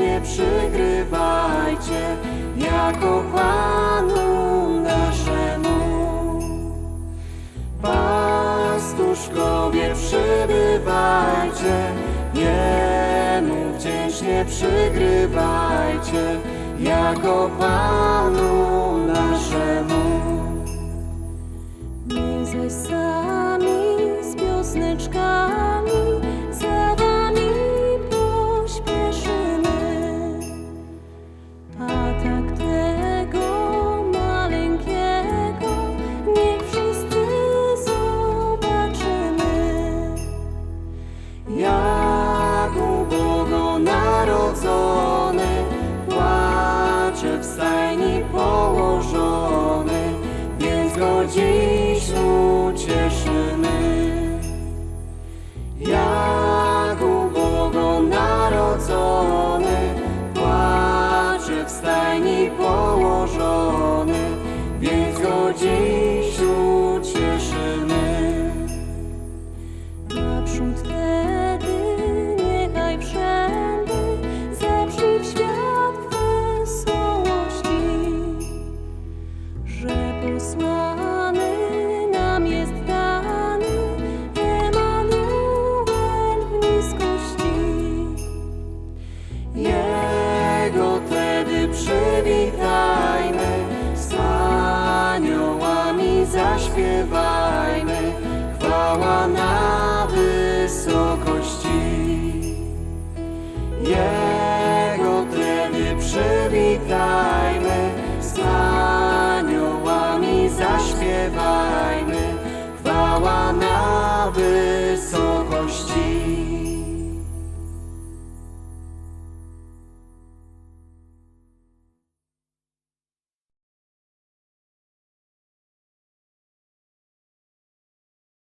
nie przygrywajcie jako Panu naszemu. Pastuszkowie przybywajcie, Jemu wdzięcznie przygrywajcie jako Panu naszemu. Nie zaś jak ubogonarodzony płacze w stajni położony, więc go dziś śpiewajmy, chwała na wysokości. Jego tedy przywitajmy, z aniołami zaśpiewajmy, chwała na wysokości.